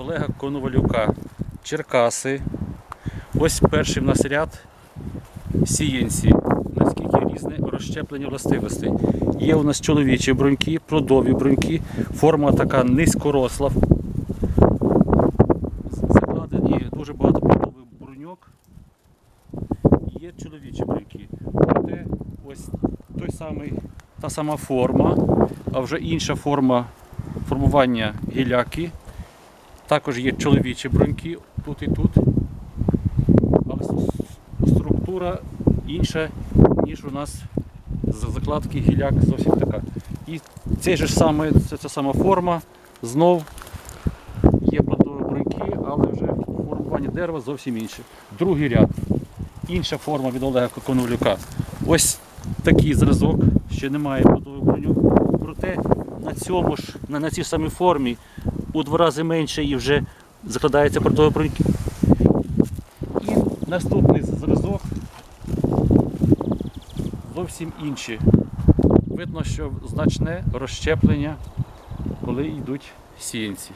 Олега Коновалюка. Черкаси. Ось перший в нас ряд сієнці. Наскільки різне розщеплення властивостей. Є у нас чоловічі бруньки, плодові бруньки, форма така низькоросла. Закладені дуже багато плодових бруньок. Є чоловічі бруньки. Проте ось той самий, та сама форма, а вже інша форма формування гіляки. Також є чоловічі бруньки тут і тут. Але структура інша, ніж у нас з закладки гіляк зовсім така. І цей же саме, це, ця сама форма, знов є плодові бруньки, але вже формування дерева зовсім інше. Другий ряд. Інша форма від Олега Коновлюка. Ось такий зразок, ще немає плодових бруньок. Проте на цьому ж, на цій самій формі у два рази менше і вже закладається портовий бруньки. І наступний зразок зовсім інший. Видно, що значне розщеплення, коли йдуть сіянці.